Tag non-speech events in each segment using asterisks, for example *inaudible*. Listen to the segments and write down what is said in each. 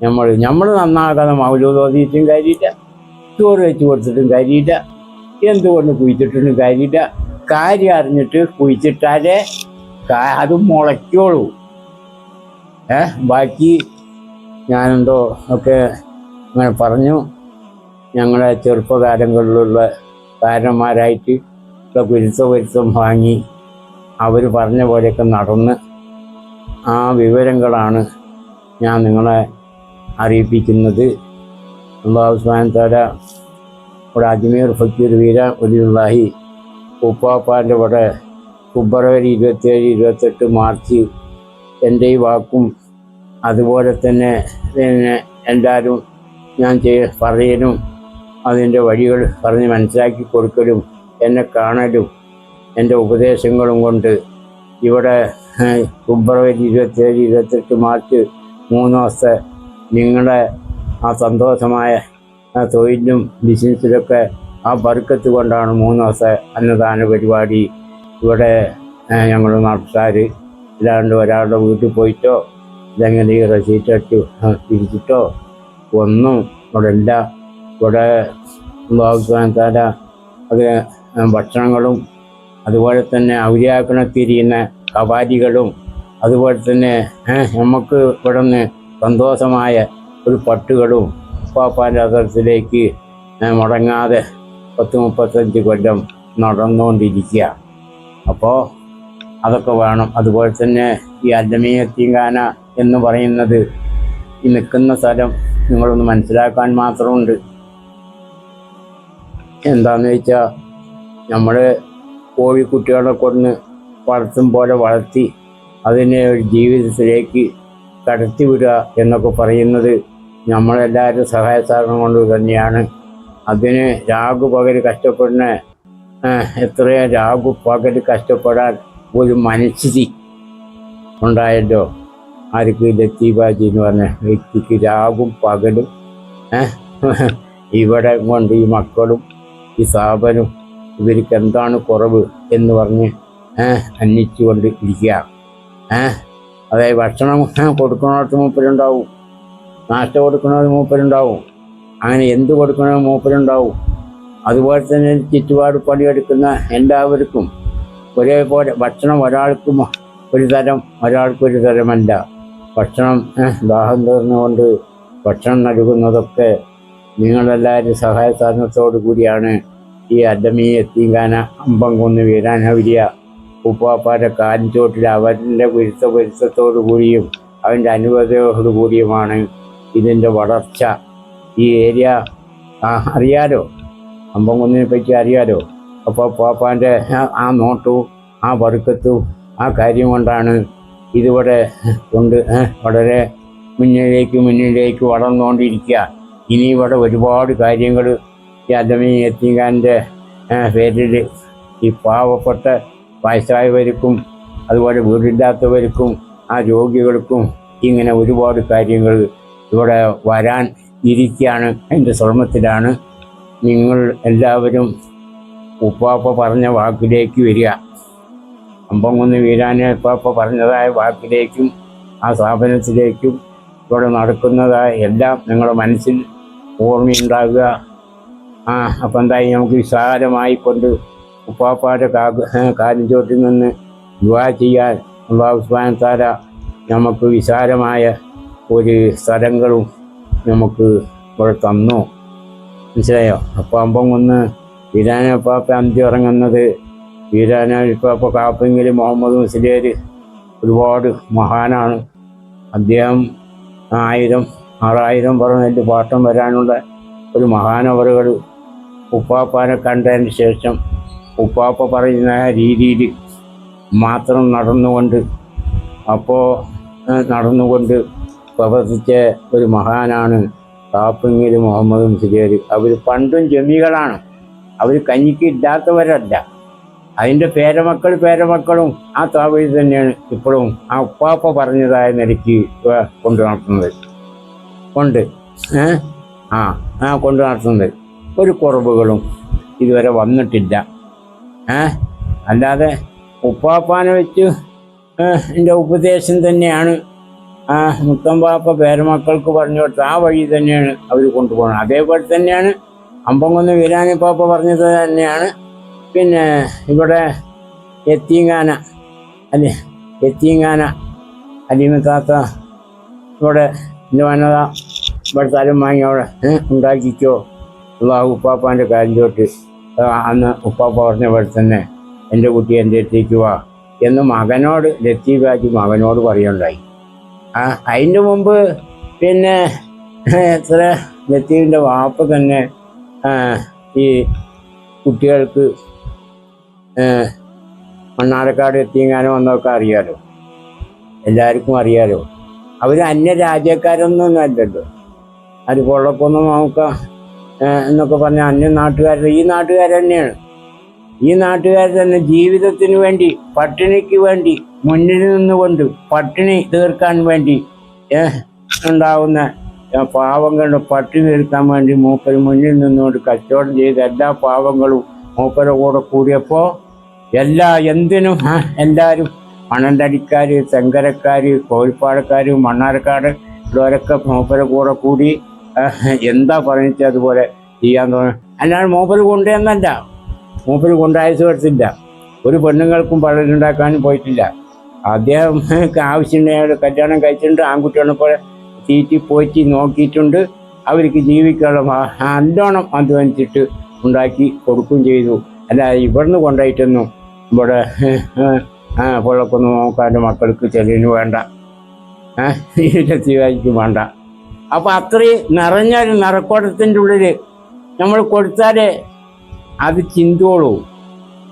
നമ്മൾ നമ്മൾ നന്നാക്കാതെ മൗലൂദ് ഓതിയിട്ടും കാര്യമില്ല ചോറ് വെച്ച് കൊടുത്തിട്ടും കാര്യമില്ല എന്തുകൊണ്ട് കുഴിച്ചിട്ടിട്ടും കാര്യമില്ല കാര്യം അറിഞ്ഞിട്ട് കുഴിച്ചിട്ടാലേ അത് മുളയ്ക്കോളൂ ഏ ബാക്കി ഞാനെന്തോ ഒക്കെ അങ്ങനെ പറഞ്ഞു. ഞങ്ങളെ ചെറുപ്പകാലങ്ങളിലുള്ള കാരന്മാരായിട്ട് ഒക്കെ കുരുത്ത കുരുത്തം വാങ്ങി അവർ പറഞ്ഞ പോലെയൊക്കെ നടന്ന് ആ വിവരങ്ങളാണ് ഞാൻ നിങ്ങളെ അറിയിപ്പിക്കുന്നത് അള്ളാഹു സുബ്ഹാനഹു താര ഇവിടെ അജ്മീർ ഫക്കീർ വീര ഒലിയുള്ളാഹി ഉപ്പാപ്പാന്റെ ഇവിടെ ഫെബ്രുവരി ഇരുപത്തേഴ് ഇരുപത്തെട്ട് മാർച്ച് എന്റെ ഈ വാക്കും അതുപോലെ തന്നെ പിന്നെ എല്ലാവരും ഞാൻ ചെയ്യ പറയലും അതിന്റെ വഴികൾ പറഞ്ഞ് മനസ്സിലാക്കി കൊടുക്കലും എന്നെ കാണലും എന്റെ ഉപദേശങ്ങളും കൊണ്ട് ഇവിടെ ഫെബ്രുവരി ഇരുപത്തേഴ് ഇരുപത്തെട്ട് മാർച്ച് മൂന്ന് ദിവസത്തെ നിങ്ങളുടെ ആ സന്തോഷമായ തൊഴിലും ബിസിനസ്സിലൊക്കെ ആ ബർക്കത്ത് കൊണ്ടാണ് മൂന്ന് ദിവസത്തെ അന്നദാന പരിപാടി ഇവിടെ ഞങ്ങൾ നാട്ടുകാർ ഇല്ലാണ്ട് ഒരാളുടെ വീട്ടിൽ പോയിട്ടോ ഇല്ലെങ്കിൽ ഈ റെസീറ്റ് അടിച്ചു തിരിച്ചിട്ടോ ഒന്നും ഇവിടെ ഇല്ല ഇവിടെ താല അത് ഭക്ഷണങ്ങളും അതുപോലെ തന്നെ ഔര്യാക്കണത്തിരിയുന്ന കവാരികളും അതുപോലെ തന്നെ നമുക്ക് ഇവിടെ നിന്ന് സന്തോഷമായ ഒരു പട്ടുകളും ഉപ്പാപ്പാന്റെ അതിർത്തിലേക്ക് മുടങ്ങാതെ പത്ത് മുപ്പത്തഞ്ച് കൊല്ലം നടന്നുകൊണ്ടിരിക്കുക. അപ്പോൾ അതൊക്കെ വേണം. അതുപോലെ തന്നെ ഈ അല്ലമീയത്തിങ്കാന എന്ന് പറയുന്നത് ഈ നിൽക്കുന്ന സ്ഥലം നിങ്ങളൊന്ന് മനസ്സിലാക്കാൻ മാത്രമുണ്ട്. എന്താണെന്ന് വെച്ചാൽ നമ്മൾ കോഴിക്കുട്ടികളെ കൊണ്ട് വളർത്തും പോലെ വളർത്തി അതിനെ ഒരു ജീവിതത്തിലേക്ക് കടത്തി വിടുക എന്നൊക്കെ പറയുന്നത് നമ്മളെല്ലാവരും സഹായ സഹകരണം കൊണ്ട് തന്നെയാണ്. അതിന് രാഗു പകൽ കഷ്ടപ്പെടുന്ന എത്രയാ രാഗു പകൽ കഷ്ടപ്പെടാൻ ഒരു മനസ്സിരി ഉണ്ടായല്ലോ? ആർക്ക് ലത്തീബാജി എന്ന് പറഞ്ഞ വ്യക്തിക്ക് രാഗും പകലും ഇവിടെ കൊണ്ട് ഈ മക്കളും ഈ സ്ഥാപനവും ഇവർക്ക് എന്താണ് കുറവ് എന്ന് പറഞ്ഞ് അന്വേഷിച്ചുകൊണ്ട് ഇരിക്കുക. അതായത് ഭക്ഷണം കൊടുക്കുന്നവർക്ക് മൂപ്പരുണ്ടാവും. നാഷ്ട കൊടുക്കണത് മൂപ്പരുണ്ടാവും. അങ്ങനെ എന്ത് കൊടുക്കണത് മൂപ്പരുണ്ടാവും. അതുപോലെ തന്നെ ചുറ്റുപാട് പണിയെടുക്കുന്ന എല്ലാവർക്കും ഒരേപോലെ ഭക്ഷണം ഒരാൾക്കും ഒരു തരം ഒരാൾക്കും ഒരു തരമല്ല. ഭക്ഷണം ദാഹം തീർന്നുകൊണ്ട് ഭക്ഷണം നൽകുന്നതൊക്കെ നിങ്ങളെല്ലാവരും സഹായ സാധനത്തോടു കൂടിയാണ് ഈ അഡമി എത്തിങ്കാന അമ്പംകുന്ന് വീരാനവരിയ ഉപ്പാപ്പാന്റെ കാഞ്ചോട്ടിൽ അവന്റെ വിരുദ്ധ പൊരുത്തത്തോടു കൂടിയും അവന്റെ അനുവദയോടു കൂടിയുമാണ് ഇതിന്റെ വളർച്ച. ഈ ഏരിയ അറിയാലോ? അമ്പംകുന്നിനെ പറ്റി അറിയാലോ? അപ്പോൾ പാപ്പാന്റെ ആ നോട്ടു ആ വറുക്കത്തും ആ കാര്യം കൊണ്ടാണ് ഇതിവിടെ കൊണ്ട് വളരെ മുന്നിലേക്ക് മുന്നിലേക്ക് വളർന്നുകൊണ്ടിരിക്കുക. ഇനി ഇവിടെ ഒരുപാട് കാര്യങ്ങൾ ഈ അദമി എത്തിങ്കാന്റെ പേരിൽ ഈ പാവപ്പെട്ട വയസ്സായവർക്കും അതുപോലെ വീടില്ലാത്തവർക്കും ആ രോഗികൾക്കും ഇങ്ങനെ ഒരുപാട് കാര്യങ്ങൾ ഇവിടെ വരാൻ ഇരിക്കുകയാണ്. അതിന്റെ ശ്രമത്തിലാണ്. നിങ്ങൾ എല്ലാവരും ഉപ്പാപ്പ പറഞ്ഞ വാക്കിലേക്ക് വരിക. അമ്പംകുന്ന് വീരാനെ ഉപ്പാപ്പ പറഞ്ഞതായ വാക്കിലേക്കും ആ സ്ഥാപനത്തിലേക്കും ഇവിടെ നടക്കുന്നതായ എല്ലാം നിങ്ങളുടെ മനസ്സിൽ ഓർമ്മയുണ്ടാകുക. ആ അപ്പം എന്തായി നമുക്ക് വിശാലമായി കൊണ്ട് ഉപ്പാപ്പാന്റെ കാ കാലിൻ ചോട്ടിൽ നിന്ന് ദുവാ ചെയ്യാൻ അള്ളാഹു സുബാൻ താര നമുക്ക് വിശാലമായ ഒരു സ്ഥലങ്ങളും നമുക്ക് ഇവിടെ തന്നു. മനസ്സിലായോ? അപ്പോൾ അമ്പം കൊന്ന് വീരാനപ്പാപ്പ അന്തി ഇറങ്ങുന്നത്. വീരാനപ്പാപ്പ കാപ്പെങ്കിൽ മുഹമ്മദ് മുസ്ലിയർ ഒരുപാട് മഹാനാണ്. അദ്ദേഹം ആയിരം ആറായിരം പറഞ്ഞതിന്റെ പാട്ടം വരാനുള്ള ഒരു മഹാനവറുകൾ ഉപ്പാപ്പാനെ കണ്ടതിന് ശേഷം ഉപ്പാപ്പ പറയുന്ന രീതിയിൽ മാത്രം നടന്നുകൊണ്ട് അപ്പോൾ നടന്നുകൊണ്ട് പ്രവർത്തിച്ച ഒരു മഹാനാണ് കാപ്പിങ്ങിൽ മുഹമ്മദ് മുസ്ലിയർ. അവർ പണ്ടും ജമികളാണ്. അവർ കഞ്ഞിക്ക് ഇല്ലാത്തവരല്ല. അതിന്റെ പേരമക്കൾ പേരമക്കളും ആ താവഴി തന്നെയാണ് ഇപ്പോഴും ആ ഉപ്പാപ്പ പറഞ്ഞതായ നിലയ്ക്ക് കൊണ്ടു നടത്തുന്നത്. ഉണ്ട് ആ ആ കൊണ്ടു നടത്തുന്നത്. ഒരു കുറവുകളും ഇതുവരെ വന്നിട്ടില്ല. ഏ? അല്ലാതെ ഉപ്പാപ്പാനെ വെച്ച് എന്റെ ഉപദേശം തന്നെയാണ്. ആ മുത്തമ്പാപ്പ പേരമക്കൾക്ക് പറഞ്ഞു കൊടുത്ത ആ വഴി തന്നെയാണ് അവർ കൊണ്ടുപോകുന്നത് അതേപോലെ തന്നെയാണ് അമ്പംകുന്ന് വീരാനിപ്പാപ്പ പറഞ്ഞത് തന്നെയാണ്. പിന്നെ ഇവിടെ എത്തിങ്ങാന അല്ലെ? എത്തിങ്ങാന അലിമത്താത്ത ഇവിടെ എന്റെ വനത ഇവിടെ തലം വാങ്ങി അവിടെ ഉണ്ടാക്കിക്കോ. ഉള്ള ഉപ്പാപ്പാന്റെ കാര്യം തൊട്ട് അന്ന് ഉപ്പാപ്പ പറഞ്ഞ പോലെ തന്നെ എന്റെ കുട്ടി എന്റെ അടുത്തേക്ക് വാ എന്ന് മകനോട് ലത്തീഫാക്കി മകനോട് പറയുണ്ടായി ആ അതിന്റെ മുമ്പ് പിന്നെ എത്ര ലത്തീഫിന്റെ വാപ്പ തന്നെ ഈ കുട്ടികൾക്ക് മണ്ണാർക്കാട് എത്തിയെങ്ങാനും വന്നൊക്കെ അറിയാലോ? എല്ലാവർക്കും അറിയാലോ? അവർ അന്യ രാജ്യക്കാരൊന്നും അല്ലല്ലോ. അത് പൊള്ളക്കൊന്നും നമുക്ക് എന്നൊക്കെ പറഞ്ഞ അന്യ നാട്ടുകാർ ഈ നാട്ടുകാർ തന്നെയാണ്. ഈ നാട്ടുകാർ തന്നെ ജീവിതത്തിന് വേണ്ടി പട്ടിണിക്ക് വേണ്ടി മുന്നിൽ നിന്നുകൊണ്ട് പട്ടിണി തീർക്കാൻ വേണ്ടി ഉണ്ടാവുന്ന പാവങ്ങളുടെ പട്ടിണി തീർക്കാൻ വേണ്ടി മൂപ്പര് മുന്നിൽ നിന്നുകൊണ്ട് കച്ചവടം ചെയ്ത എല്ലാ പാവങ്ങളും മൂപ്പരുടെ കൂടെ കൂടിയപ്പോൾ എല്ലാ എന്തിനും എല്ലാവരും മണന്തടിക്കാർ തെങ്കരക്കാർ കോഴിപ്പാടക്കാർ മണ്ണാർക്കാട് ഇവരൊക്കെ മൂപ്പരെ കൂടെ കൂടി *laughs* എന്താ പറഞ്ഞിട്ട് അതുപോലെ ചെയ്യാൻ തോന്നുന്നു? അല്ലാണ്ട് മൂപ്പര് കൊണ്ടുവന്നല്ല. മൂപ്പര് കൊണ്ടായസ് വരത്തില്ല ഒരു പെണ്ണുങ്ങൾക്കും പഴരുണ്ടാക്കാനും പോയിട്ടില്ല. അദ്ദേഹം *laughs* ആവശ്യമുണ്ടെങ്കിൽ കല്യാണം കഴിച്ചിട്ടുണ്ട്. ആൺകുട്ടികളെ പോലെ തീറ്റി പോറ്റി നോക്കിയിട്ടുണ്ട്. അവർക്ക് ജീവിക്കാനുള്ള നല്ലോണം അധ്വാനിച്ചിട്ട് ഉണ്ടാക്കി കൊടുക്കുകയും ചെയ്തു. അല്ല ഇവിടുന്ന് കൊണ്ടായിട്ടൊന്നും ഇവിടെ *laughs* പുള്ളക്കൊന്നും നോക്കാന്റെ മക്കൾക്ക് ചെല്ലിന് വേണ്ട. ഇരുപത്തിവായിക്ക് വേണ്ട. അപ്പം അത്രയും നിറഞ്ഞൊരു നിറക്കോട്ടത്തിന്റെ ഉള്ളിൽ നമ്മൾ കൊടുത്താൽ അത് ചിന്തോളൂ.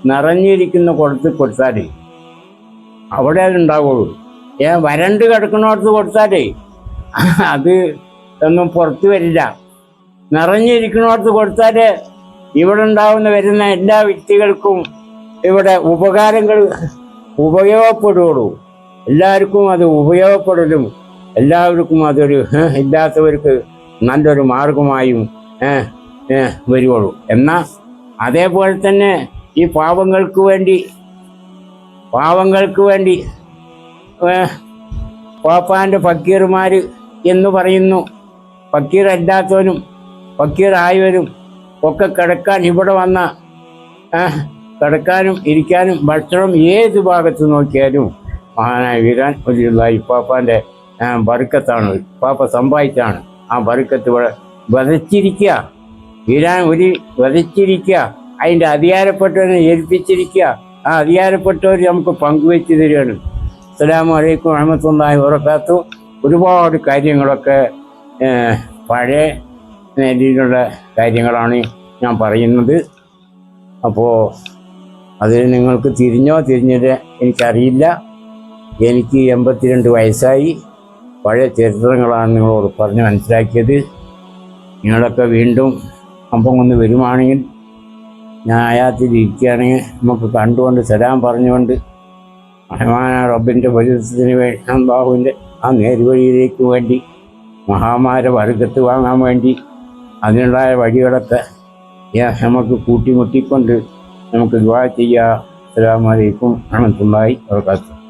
നിറഞ്ഞിരിക്കുന്ന കുടത്ത് കൊടുത്താൽ അവിടെ അതുണ്ടാവുള്ളൂ ഏ വരണ്ട് കിടക്കുന്നിടത്ത് കൊടുത്താലേ അത് ഒന്നും പുറത്തു വരില്ല. നിറഞ്ഞിരിക്കുന്നിടത്ത് കൊടുത്താൽ ഇവിടെ ഉണ്ടാവുന്ന വരുന്ന എല്ലാ വ്യക്തികൾക്കും ഇവിടെ ഉപകാരങ്ങൾ ഉപയോഗപ്പെടുകയുള്ളൂ എല്ലാവർക്കും അത് ഉപയോഗപ്പെടലും എല്ലാവർക്കും അതൊരു ഇല്ലാത്തവർക്ക് നല്ലൊരു മാർഗമായും വരുവുള്ളൂ എന്നാൽ അതേപോലെ തന്നെ ഈ പാവങ്ങൾക്ക് വേണ്ടി പാവങ്ങൾക്ക് വേണ്ടി പാപ്പാന്റെ ഫക്കീർമാർ എന്ന് പറയുന്നു. ഫക്കീർ അല്ലാത്തവനും ഫക്കീറായവരും ഒക്കെ കിടക്കാൻ ഇവിടെ വന്ന കിടക്കാനും ഇരിക്കാനും ഭക്ഷണം ഏത് ഭാഗത്ത് നോക്കിയാലും മഹാനായ വീരാൻ ഒരു ഇപ്പാപ്പാന്റെ ബറുക്കത്താണ് പാപ്പ സമ്പാദിച്ചാണ് ആ ബറുക്കത്ത് ഇവിടെ വധച്ചിരിക്കുക ഇരാൻ ഒരു വധച്ചിരിക്കുക അതിന്റെ അധികാരപ്പെട്ടവരെ ഏൽപ്പിച്ചിരിക്കുക ആ അധികാരപ്പെട്ടവർ നമുക്ക് പങ്കുവെച്ച് തരികയാണ് അസ്സലാമു അലൈക്കും വറഹമത്തുള്ളാഹി വബറകാത്തു. ഒരുപാട് കാര്യങ്ങളൊക്കെ പഴയ രീതിയിലുള്ള കാര്യങ്ങളാണ് ഞാൻ പറയുന്നത്. അപ്പോൾ അതിൽ നിങ്ങൾക്ക് തിരിഞ്ഞോ തിരിഞ്ഞില്ല എനിക്കറിയില്ല. എനിക്ക് എൺപത്തിരണ്ട് വയസ്സായി. പഴയ ചരിത്രങ്ങളാണ് നിങ്ങളോട് പറഞ്ഞ് മനസ്സിലാക്കിയത്. നിങ്ങളൊക്കെ വീണ്ടും അപ്പം ഒന്ന് വരുവാണെങ്കിൽ ഞാൻ അയാത്തിരിക്കുകയാണെങ്കിൽ നമുക്ക് കണ്ടുകൊണ്ട് സലാം പറഞ്ഞുകൊണ്ട് മഹമാന റബ്ബിന്റെ പരിസരത്തിന് വേണ്ടി അംബാഹുവിന്റെ ആ നേരുവഴിയിലേക്ക് വേണ്ടി മഹാമാര വർഗത്ത് വാങ്ങാൻ വേണ്ടി അതിനുണ്ടായ വഴികളൊക്കെ നമുക്ക് കൂട്ടിമുട്ടിക്കൊണ്ട് നമുക്ക് ദുവാ ചെയ്യാം. അസ്സലാമു അലൈക്കും വറഹ്മത്തുള്ളാഹി വബറകാതുഹു.